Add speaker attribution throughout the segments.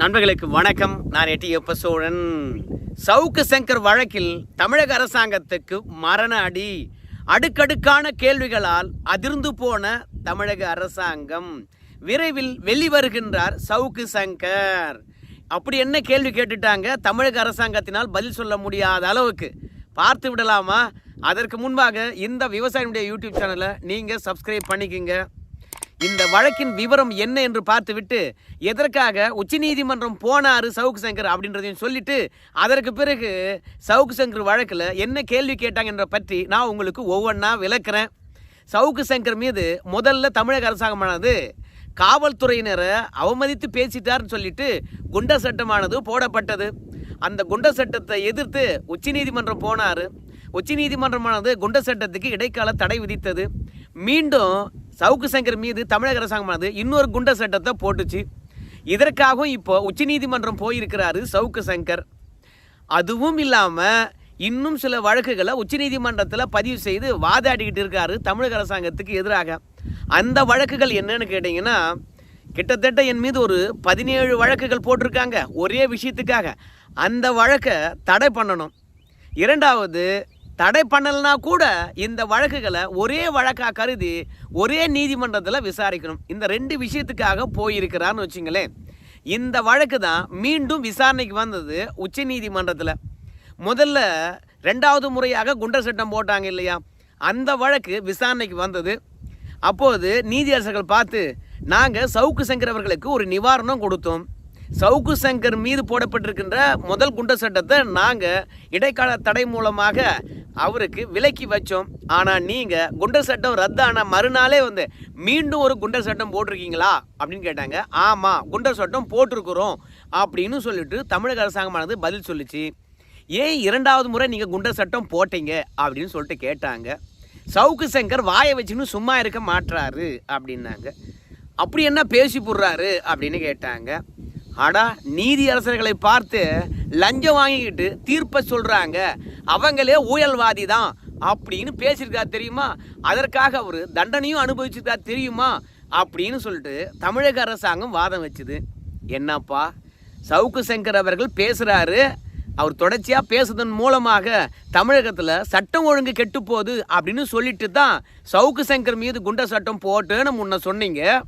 Speaker 1: நண்பர்களுக்கு வணக்கம். நான் எட்டி எப்ப சோழன் சவுக்கு சங்கர் வழக்கில் தமிழக அரசாங்கத்துக்கு மரண அடி. அடுக்கடுக்கான கேள்விகளால் அதிர்ந்து போன தமிழக அரசாங்கம். விரைவில் வெளிவருகின்றார் சவுக்கு சங்கர். அப்படி என்ன கேள்வி கேட்டுட்டாங்க? தமிழக அரசாங்கத்தினால் பதில் சொல்ல முடியாத அளவுக்கு. பார்த்து விடலாமா? அதற்கு முன்பாக இந்த விவசாயினுடைய யூடியூப் சேனலை நீங்கள் சப்ஸ்கிரைப் பண்ணிக்கிங்க. இந்த வழக்கின் விவரம் என்ன என்று பார்த்துவிட்டு எதற்காக உச்சநீதிமன்றம் போனாரு சவுக்கு சங்கர் அப்படின்றதையும் சொல்லிட்டு அதற்கு பிறகு சவுக்கு சங்கர் வழக்கில் என்ன கேள்வி கேட்டாங்க என்ற பற்றி நான் உங்களுக்கு ஒவ்வொன்றா விளக்குறேன். சவுக்கு சங்கர் மீது முதல்ல தமிழக அரசாங்கமானது காவல்துறையினரை அவமதித்து பேசிட்டார்னு சொல்லிட்டு குண்டர் சட்டமானது போடப்பட்டது. அந்த குண்டர் சட்டத்தை எதிர்த்து உச்சநீதிமன்றம் போனார். உச்சநீதிமன்றமானது குண்டர் சட்டத்துக்கு இடைக்கால தடை விதித்தது. மீண்டும் சவுக்கு சங்கர் மீது தமிழக அரசாங்கமானது இன்னொரு குண்ட சட்டத்தை போட்டுச்சு. இதற்காகவும் இப்போ உச்சநீதிமன்றம் போயிருக்கிறாரு சவுக்கு சங்கர். அதுவும் இல்லாமல் இன்னும் சில வழக்குகளை உச்சநீதிமன்றத்தில் பதிவு செய்து வாதாடிக்கிட்டு இருக்காரு தமிழக அரசாங்கத்துக்கு எதிராக. அந்த வழக்குகள் என்னன்னு கேட்டிங்கன்னா கிட்டத்தட்ட என் மீது ஒரு பதினேழு வழக்குகள் போட்டிருக்காங்க ஒரே விஷயத்துக்காக. அந்த வழக்கை தடை பண்ணணும். இரண்டாவது தடை பண்ணலைனா கூட இந்த வழக்குகளை ஒரே வழக்காக கருதி ஒரே நீதிமன்றத்தில் விசாரிக்கணும். இந்த ரெண்டு விஷயத்துக்காக போயிருக்கிறான்னு வச்சுங்களேன். இந்த வழக்கு தான் மீண்டும் விசாரணைக்கு வந்தது உச்ச நீதிமன்றத்தில். முதல்ல ரெண்டாவது முறையாக குண்டர் சட்டம் போட்டாங்க இல்லையா? அந்த வழக்கு விசாரணைக்கு வந்தது. அப்போது நீதியரசர்கள் பார்த்து நாங்கள் சவுக்கு சங்கர் அவர்களுக்கு ஒரு நிவாரணம் கொடுத்தோம். சவுக்கு சங்கர் மீது போடப்பட்டிருக்கின்ற முதல் குண்டர் சட்டத்தை நாங்கள் இடைக்கால தடை மூலமாக அவருக்கு விலக்கி வச்சோம். ஆனால் நீங்கள் குண்டர் சட்டம் ரத்தான மறுநாளே வந்து மீண்டும் ஒரு குண்டர் சட்டம் போட்டிருக்கீங்களா? அப்படின்னு கேட்டாங்க. ஆமாம் குண்டர் சட்டம் போட்டிருக்கிறோம் அப்படின்னு சொல்லிட்டு தமிழக அரசாங்கமானது பதில் சொல்லிச்சு. ஏன் இரண்டாவது முறை நீங்கள் குண்டர் சட்டம் போட்டீங்க? அப்படின்னு சொல்லிட்டு கேட்டாங்க. சவுக்கு சங்கர் வாயை வச்சுன்னு சும்மா இருக்க மாட்டுறாரு அப்படின்னாங்க. அப்படி என்ன பேசி போடுறாரு அப்படின்னு கேட்டாங்க. ஆடா நீதி அரசர்களை பார்த்து லஞ்சம் வாங்கிக்கிட்டு தீர்ப்பை சொல்கிறாங்க அவங்களே ஊழல்வாதி தான் அப்படின்னு பேசியிருக்காரு தெரியுமா? அதற்காக அவர் தண்டனையும் அனுபவிச்சிருக்கா தெரியுமா? அப்படின்னு சொல்லிட்டு தமிழக அரசாங்கம் வாதம் வச்சுது. என்னப்பா? சவுக்கு சங்கர் அவர்கள் பேசுகிறாரு அவர் தொடர்ச்சியாக பேசுதன் மூலமாக தமிழகத்தில் சட்டம் ஒழுங்கு கெட்டு போகுது அப்படின்னு சொல்லிட்டு தான் சவுக்கு சங்கர் மீது குண்ட சட்டம் போட்டுன்னு முன்ன சொன்னீங்க.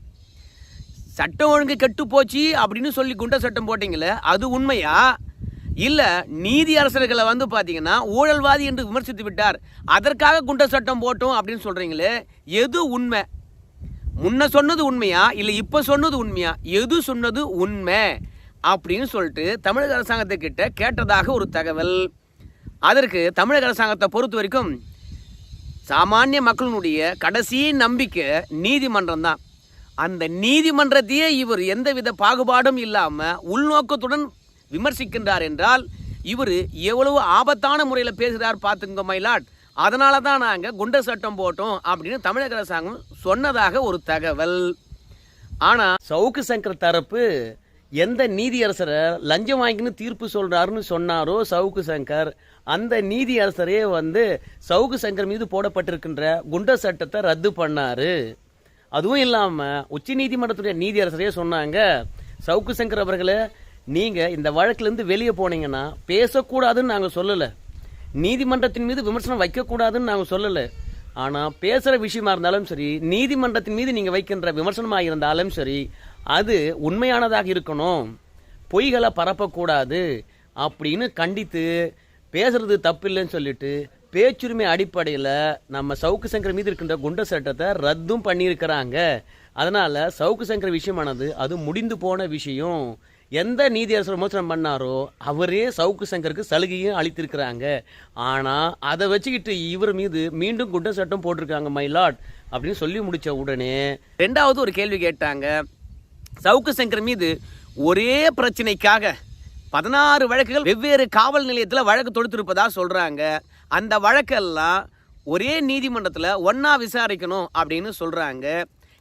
Speaker 1: சட்டம் ஒழுங்கு கெட்டு போச்சு அப்படின்னு சொல்லி குண்ட சட்டம் போட்டிங்களே அது உண்மையா? இல்லை நீதி அரசர்களை வந்து பார்த்தீங்கன்னா ஊழல்வாதி என்று விமர்சித்து விட்டார். அதற்காக குண்ட சட்டம் போட்டோம் அப்படின்னு சொல்கிறீங்களே எது உண்மை? முன்ன சொன்னது உண்மையா? இல்லை இப்போ சொன்னது உண்மையா? எது சொன்னது உண்மை? அப்படின்னு சொல்லிட்டு தமிழக அரசாங்கத்துக்கிட்ட கேட்டதாக ஒரு தகவல். அதற்கு தமிழக அரசாங்கத்தை பொறுத்த வரைக்கும் சாமானிய மக்களினுடைய கடைசி நம்பிக்கை நீதிமன்றம் தான். அந்த நீதிமன்றத்தையே இவர் எந்தவித பாகுபாடும் இல்லாமல் உள்நோக்கத்துடன் விமர்சிக்கின்றார் என்றால் இவர் எவ்வளவு ஆபத்தான முறையில் பேசுகிறார் பார்த்துங்க மயிலாட் அதனால தான் நாங்கள் குண்டை சட்டம் போட்டோம் அப்படின்னு தமிழக அரசாங்கம் சொன்னதாக ஒரு தகவல். ஆனால் சவுக்கு சங்கர் தரப்பு எந்த நீதியரசரை லஞ்சம் வாங்கின்னு தீர்ப்பு சொல்கிறாருன்னு சொன்னாரோ சவுக்கு சங்கர் அந்த நீதியரசரே வந்து சவுக்கு சங்கர் மீது போடப்பட்டிருக்கின்ற குண்டர் சட்டத்தை ரத்து பண்ணார். அதுவும் இல்லாமல் உச்ச நீதிமன்றத்துடைய நீதியரசரே சொன்னாங்க சவுக்கு சங்கர் அவர்களே நீங்கள் இந்த வழக்கிலேருந்து வெளியே போனீங்கன்னா பேசக்கூடாதுன்னு நாங்கள் சொல்லலை. நீதிமன்றத்தின் மீது விமர்சனம் வைக்கக்கூடாதுன்னு நாங்கள் சொல்லலை. ஆனால் பேசுகிற விஷயமா இருந்தாலும் சரி நீதிமன்றத்தின் மீது நீங்கள் வைக்கின்ற விமர்சனமாக இருந்தாலும் சரி அது உண்மையானதாக இருக்கணும். பொய்களை பரப்பக்கூடாது அப்படின்னு கண்டித்து பேசுறது தப்பில்லைன்னு சொல்லிட்டு பேச்சுரிமை அடிப்படையில் நம்ம சவுக்கு சங்கர் மீது இருக்கின்ற குண்ட சட்டத்தை ரத்தும் பண்ணியிருக்கிறாங்க. அதனால் சவுக்கு சங்கர் விஷயமானது அது முடிந்து போன விஷயம். எந்த நீதியரசர் விமோசனம் பண்ணாரோ அவரே சவுக்கு சங்கருக்கு சலுகையும் அளித்திருக்கிறாங்க. ஆனால் அதை வச்சுக்கிட்டு இவர் மீது மீண்டும் குண்ட சட்டம் போட்டிருக்காங்க மைலாட் அப்படின்னு சொல்லி முடித்த உடனே ரெண்டாவது ஒரு கேள்வி கேட்டாங்க. சவுக்கு சங்கர் மீது ஒரே பிரச்சனைக்காக பதினாறு வழக்குகள் வெவ்வேறு காவல் நிலையத்தில் வழக்கு தொடுத்திருப்பதாக சொல்கிறாங்க அந்த வழக்கெல்லாம் ஒரே நீதிமன்றத்தில் ஒன்றா விசாரிக்கணும் அப்படின்னு சொல்கிறாங்க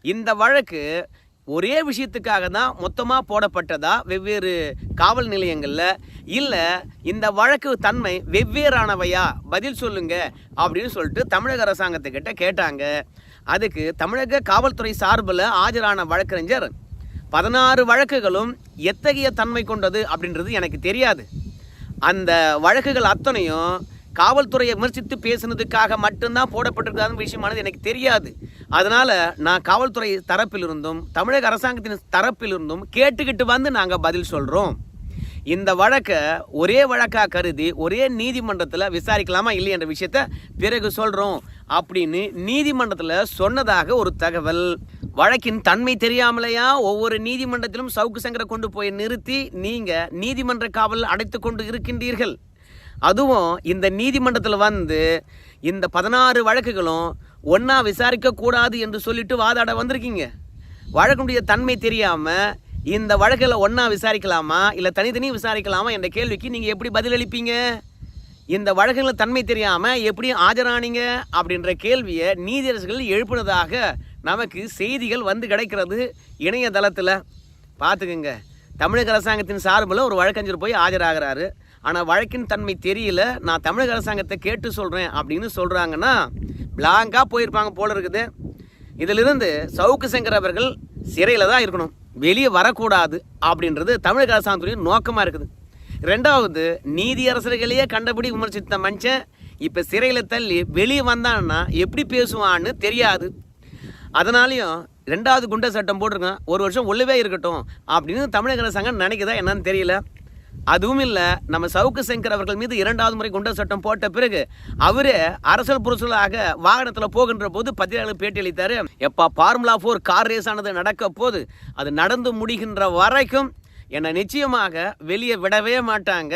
Speaker 1: இந்த வழக்கு ஒரே விஷயத்துக்காக தான் மொத்தமாக போடப்பட்டதா வெவ்வேறு காவல் நிலையங்களில்? இல்லை இந்த வழக்கு தன்மை வெவ்வேறானவையா? பதில் சொல்லுங்க அப்படின்னு சொல்லிட்டு தமிழக அரசாங்கத்துக்கிட்ட கேட்டாங்க. அதுக்கு தமிழக காவல்துறை சார்பில் ஆஜரான வழக்கறிஞர் பதினாறு வழக்குகளும் எத்தகைய தன்மை கொண்டது அப்படின்றது எனக்கு தெரியாது. அந்த வழக்குகள் அத்தனையும் காவல்துறையை விமர்சித்து பேசுனதுக்காக மட்டும்தான் போடப்பட்டிருக்காத விஷயமானது எனக்கு தெரியாது. அதனால் நான் காவல்துறை தரப்பிலிருந்தும் தமிழக அரசாங்கத்தின் தரப்பிலிருந்தும் கேட்டுக்கிட்டு வந்து நாங்கள் பதில் சொல்கிறோம் இந்த வழக்கை ஒரே வழக்காக கருதி ஒரே நீதிமன்றத்தில் விசாரிக்கலாமா இல்லை என்ற விஷயத்த பிறகு சொல்கிறோம் அப்படின்னு நீதிமன்றத்தில் சொன்னதாக ஒரு தகவல். வழக்கின் தன்மை தெரியாமலையா ஒவ்வொரு நீதிமன்றத்திலும் சவுக்கு சங்கரை கொண்டு போய் நிறுத்தி நீங்கள் நீதிமன்ற காவல் அடைத்து கொண்டு இருக்கின்றீர்கள். அதுவும் இந்த நீதிமன்றத்தில் வந்து இந்த பதினாறு வழக்குகளும் ஒன்றா விசாரிக்கக்கூடாது என்று சொல்லிட்டு வாதாட வந்திருக்கீங்க. வழக்குடைய தன்மை தெரியாமல் இந்த வழக்கில் ஒன்றா விசாரிக்கலாமா? இல்லை தனித்தனி விசாரிக்கலாமா என்ற கேள்விக்கு நீங்கள் எப்படி பதிலளிப்பீங்க இந்த வழக்கில் தன்மை தெரியாமல் எப்படி ஆஜரானீங்க? அப்படின்ற கேள்வியை நீதியரசுகள் எழுப்பினதாக நமக்கு செய்திகள் வந்து கிடைக்கிறது இணையதளத்தில். பார்த்துக்குங்க. தமிழக அரசாங்கத்தின் சார்பில் ஒரு வழக்கறிஞர் போய் ஆஜராகிறாரு. ஆனால் வழக்கின் தன்மை தெரியல. நான் தமிழக அரசாங்கத்தை கேட்டு சொல்கிறேன் அப்படின்னு சொல்கிறாங்கன்னா பிளாங்காக போயிருப்பாங்க போல இருக்குது. இதிலிருந்து சவுக்கு சங்கர் அவர்கள் சிறையில் தான் இருக்கணும். வெளியே வரக்கூடாது அப்படின்றது தமிழக அரசாங்கத்துடைய நோக்கமாக இருக்குது. ரெண்டாவது நீதியரசர்களையே கண்டபடி விமர்சித்த மனுஷன் இப்போ சிறையில் தள்ளி வெளியே வந்தான்னா எப்படி பேசுவான்னு தெரியாது. அதனாலையும் ரெண்டாவது குண்டை சட்டம் போட்டிருக்கேன். ஒரு வருஷம் உள்ளவே இருக்கட்டும் அப்படின்னு தமிழக அரசாங்கம் நினைக்குதா என்னன்னு தெரியல. அதுவும் இல்லை நம்ம சவுக்கு சங்கர் அவர்கள் மீது இரண்டாவது முறை குண்டர் சட்டம் போட்ட பிறகு அவரே அரசல் புரசலாக வாகனத்தில் போகின்ற போது பத்திரிகையாளர் பேட்டி அளித்தார். எப்பா ஃபார்முலா ஃபோர் கார் ரேஸ் ஆனது நடக்க போது அது நடந்து முடிகின்ற வரைக்கும் என்னை நிச்சயமாக வெளியே விடவே மாட்டாங்க.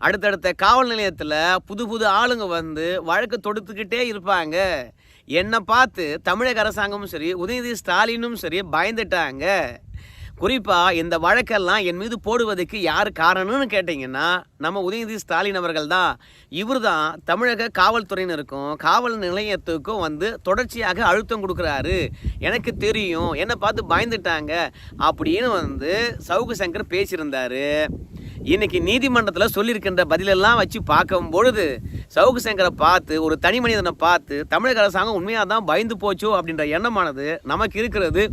Speaker 1: அடுத்தடுத்த காவல் நிலையத்தில் புது புது ஆளுங்க வந்து வழக்கு தொடுத்துக்கிட்டே இருப்பாங்க. என்னை பார்த்து தமிழக அரசாங்கமும் சரி உதயநிதி ஸ்டாலினும் சரி பயந்துட்டாங்க. குறிப்பாக இந்த வழக்கெல்லாம் என் மீது போடுவதற்கு யார் காரணம்னு கேட்டிங்கன்னா நம்ம உதயநிதி ஸ்டாலின் அவர்கள் தான். இவர் தான் தமிழக காவல்துறையினருக்கும் காவல் நிலையத்துக்கும் வந்து தொடர்ச்சியாக அழுத்தம் கொடுக்குறாரு. எனக்கு தெரியும் என்னை பார்த்து பயந்துட்டாங்க அப்படின்னு வந்து சவுக்கு சங்கர் பேசியிருந்தாரு. இன்னைக்கு நீதிமன்றத்தில் சொல்லியிருக்கின்ற பதிலெல்லாம் வச்சு பார்க்கும் பொழுது சவுக்கு சங்கரை பார்த்து ஒரு தனி மனிதனை பார்த்து தமிழக அரசாங்கம் உண்மையாக தான் பயந்து போச்சோ அப்படின்ற எண்ணமானது நமக்கு இருக்கிறது.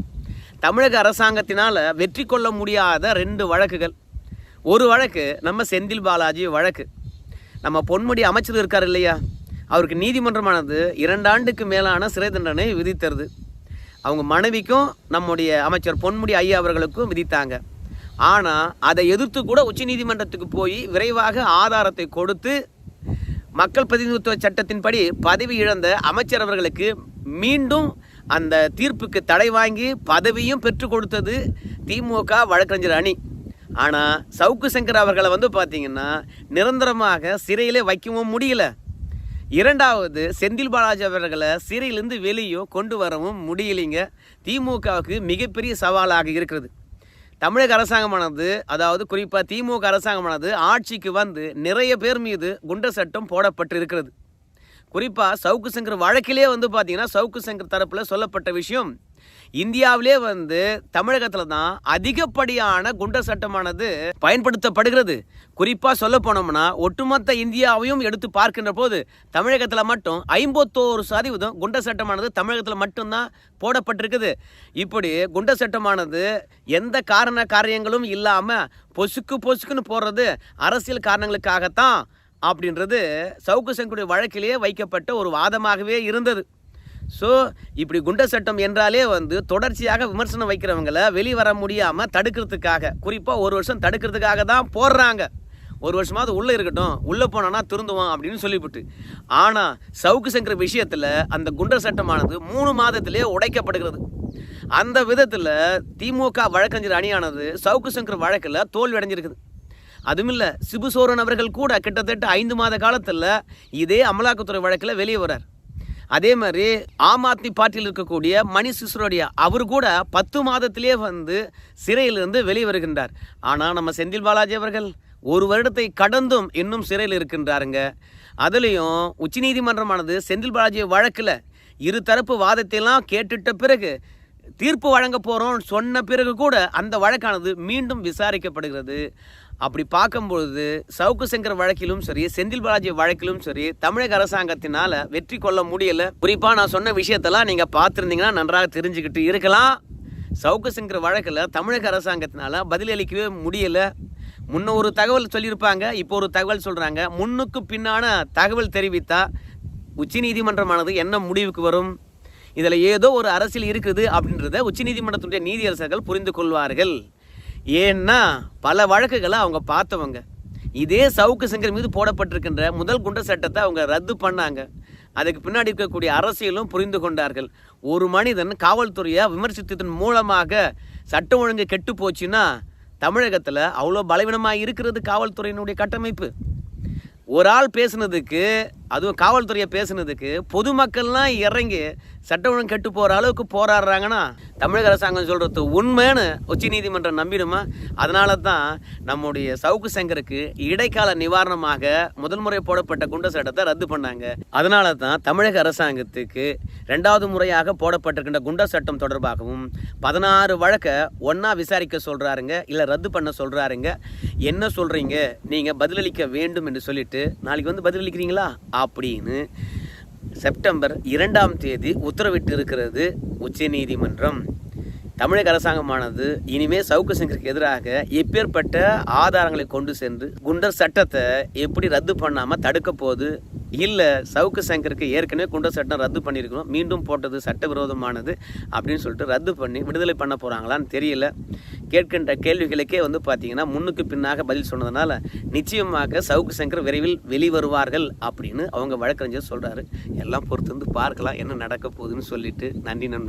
Speaker 1: தமிழக அரசாங்கத்தினால் வெற்றி கொள்ள முடியாத ரெண்டு வழக்குகள். ஒரு வழக்கு நம்ம செந்தில் பாலாஜி வழக்கு. நம்ம பொன்முடி அமைச்சர் இருக்கார் இல்லையா? அவருக்கு நீதிமன்றமானது இரண்டாண்டுக்கு மேலான சிறை தண்டனை விதித்தருது. அவங்க மனைவிக்கும் நம்முடைய அமைச்சர் பொன்முடி ஐயா அவர்களுக்கும் விதித்தாங்க. ஆனால் அதை எதிர்த்து கூட உச்சநீதிமன்றத்துக்கு போய் விரைவாக ஆதாரத்தை கொடுத்து மக்கள் பிரதிநிதித்துவ சட்டத்தின்படி பதவி இழந்த அமைச்சர் அவர்களுக்கு மீண்டும் அந்த தீர்ப்புக்கு தடை வாங்கி பதவியும் பெற்றுக் கொடுத்தது திமுக வழக்கறிஞர் அணி. ஆனால் சவுக்கு சங்கர் அவர்களை வந்து பார்த்தீங்கன்னா நிரந்தரமாக சிறையிலே வைக்கவும் முடியல. இரண்டாவது செந்தில் பாலாஜி அவர்களை சிறையிலிருந்து வெளியோ கொண்டு வரவும் முடியலைங்க. திமுகவுக்கு மிகப்பெரிய சவாலாக இருக்கிறது. தமிழக அரசாங்கமானது அதாவது குறிப்பாக திமுக அரசாங்கமானது ஆட்சிக்கு வந்து நிறைய பேர் மீது குண்டர் சட்டம் போடப்பட்டு இருக்கிறது குறிப்பாக சவுக்கு சங்கர் வழக்கிலே வந்து பார்த்தீங்கன்னா சவுக்கு சங்கர் தரப்பில் சொல்லப்பட்ட விஷயம் இந்தியாவிலே வந்து தமிழகத்தில் தான் அதிகப்படியான குண்டர் சட்டமானது பயன்படுத்தப்படுகிறது. குறிப்பாக சொல்ல போனோம்னா ஒட்டுமொத்த இந்தியாவையும் எடுத்து பார்க்கின்ற போது தமிழகத்தில் மட்டும் ஐம்பத்தோரு சதவீதம் குண்டர் சட்டமானது தமிழகத்தில் மட்டும்தான் போடப்பட்டிருக்குது. இப்படி குண்டர் சட்டமானது எந்த காரண காரியங்களும் இல்லாமல் பொசுக்கு பொசுக்குன்னு போடுறது அரசியல் காரணங்களுக்காகத்தான் அப்படின்றது சவுக்கு சங்குடைய வழக்கிலேயே வைக்கப்பட்ட ஒரு வாதமாகவே இருந்தது. ஸோ இப்படி குண்டர் சட்டம் என்றாலே வந்து தொடர்ச்சியாக விமர்சனம் வைக்கிறவங்கள வெளிவர வர முடியாமல் தடுக்கிறதுக்காக குறிப்பாக ஒரு வருஷம் தடுக்கிறதுக்காக தான் போடுறாங்க. ஒரு வருஷமாவது உள்ளே இருக்கட்டும் உள்ளே போனான்னா திருந்துவோம் அப்படின்னு சொல்லிவிட்டு. ஆனால் சவுக்கு சங்கர் விஷயத்தில் அந்த குண்டர் சட்டமானது மூணு மாதத்திலே உடைக்கப்படுகிறது. அந்த விதத்தில் திமுக வழக்கறிஞர் அணியானது சவுக்கு சங்கர் வழக்கில் தோல்வி அடைஞ்சிருக்குது அதுவும் இல்லை சிபுசோரன் அவர்கள் கூட கிட்டத்தட்ட ஐந்து மாத காலத்தில் இதே அமலாக்கத்துறை வழக்கில் வெளியே வரார் அதே மாதிரி ஆம் ஆத்மி பார்ட்டியில் இருக்கக்கூடிய மணி சிசுரோடியா அவர் கூட பத்து மாதத்திலே வந்து சிறையிலிருந்து வெளியே வருகின்றார். ஆனால் நம்ம செந்தில் பாலாஜி அவர்கள் ஒரு வருடத்தை கடந்தும் இன்னும் சிறையில் இருக்கின்றாருங்க. அதுலேயும் உச்சநீதிமன்றமானது செந்தில் பாலாஜி வழக்கில் இரு தரப்பு வாதத்தையெல்லாம் கேட்டுட்ட பிறகு தீர்ப்பு வழங்க போகிறோம் சொன்ன பிறகு கூட அந்த வழக்கானது மீண்டும் விசாரிக்கப்படுகிறது. அப்படி பார்க்கும்பொழுது சவுக்கு சங்கர் வழக்கிலும் சரி செந்தில் பாலாஜி வழக்கிலும் சரி தமிழக அரசாங்கத்தினால வெற்றி கொள்ள முடியல. குறிப்பாக நான் சொன்ன விஷயத்தெல்லாம் நீங்கள் பார்த்துருந்தீங்கன்னா நன்றாக தெரிஞ்சுக்கிட்டு இருக்கலாம். சவுக்கு சங்கர் வழக்கில் தமிழக அரசாங்கத்தினால பதிலளிக்கவே முடியலை. முன்ன ஒரு தகவல் சொல்லியிருப்பாங்க இப்போ ஒரு தகவல் சொல்கிறாங்க முன்னுக்கு பின்னான தகவல் தெரிவித்தா உச்சநீதிமன்றமானது என்ன முடிவுக்கு வரும்? இதில் ஏதோ ஒரு அரசியல் இருக்குது அப்படின்றத உச்சநீதிமன்றத்துடைய நீதியரசர்கள் புரிந்து கொள்வார்கள். ஏன்னா பல வழக்குகளை அவங்க பார்த்தவங்க. இதே சவுக்கு சங்கர் மீது போடப்பட்டிருக்கின்ற முதல் குண்டர் சட்டத்தை அவங்க ரத்து பண்ணாங்க. அதுக்கு பின்னாடி இருக்கக்கூடிய அரசியலும் புரிந்து கொண்டார்கள். ஒரு மனிதன் காவல்துறையை விமர்சித்ததன் மூலமாக சட்டம் ஒழுங்கு கெட்டு போச்சுன்னா தமிழகத்தில் அவ்வளோ பலவீனமாக இருக்கிறது காவல்துறையினுடைய கட்டமைப்பு. ஒரு ஆள் பேசுனதுக்கு அதுவும் காவல்துறையை பேசுனதுக்கு பொதுமக்கள்லாம் இறங்கி சட்ட ஒழுங்கு கெட்டு போகிற அளவுக்கு போராடுறாங்கன்னா தமிழக அரசாங்கம் சொல்கிறது உண்மைன்னு உச்ச நீதிமன்றம் நம்பிடுமா? அதனால தான் நம்முடைய சவுக்கு சங்கருக்கு இடைக்கால நிவாரணமாக முதல் முறை போடப்பட்ட குண்ட சட்டத்தை ரத்து பண்ணாங்க. அதனால தான் தமிழக அரசாங்கத்துக்கு ரெண்டாவது முறையாக போடப்பட்டிருக்கின்ற குண்ட சட்டம் தொடர்பாகவும் பதினாறு வழக்கை ஒன்றா விசாரிக்க சொல்கிறாருங்க இல்லை ரத்து பண்ண சொல்கிறாருங்க என்ன சொல்கிறீங்க நீங்கள் பதிலளிக்க வேண்டும் என்று சொல்லிட்டு நாளைக்கு வந்து பதிலளிக்கிறீங்களா? அப்படின்னு செப்டம்பர் இரண்டாம் தேதி உத்தரவிட்டு இருக்கிறது உச்சநீதிமன்றம். தமிழக அரசாங்கமானது இனிமே சவுக்கு சங்கருக்கு எதிராக எப்பேற்பட்ட ஆதாரங்களை கொண்டு சென்று குண்டர் சட்டத்தை எப்படி ரத்து பண்ணாமல் தடுக்க போகுது? இல்லை சவுக்கு சங்கருக்கு ஏற்கனவே குண்டர் சட்டம் ரத்து பண்ணியிருக்கணும் மீண்டும் போட்டது சட்டவிரோதமானது அப்படின்னு சொல்லிட்டு ரத்து பண்ணி விடுதலை பண்ண போகிறாங்களான்னு தெரியல. கேட்கின்ற கேள்விகளுக்கே வந்து பார்த்தீங்கன்னா முன்னுக்கு பின்னாக பதில் சொன்னதுனால நிச்சயமாக சவுக்கு சங்கர் விரைவில் வெளிவருவார்கள் அப்படின்னு அவங்க வழக்கறிஞர் சொல்கிறாரு எல்லாம் பொறுத்து வந்து பார்க்கலாம் என்ன நடக்க போகுதுன்னு சொல்லிட்டு நன்றி நண்பர்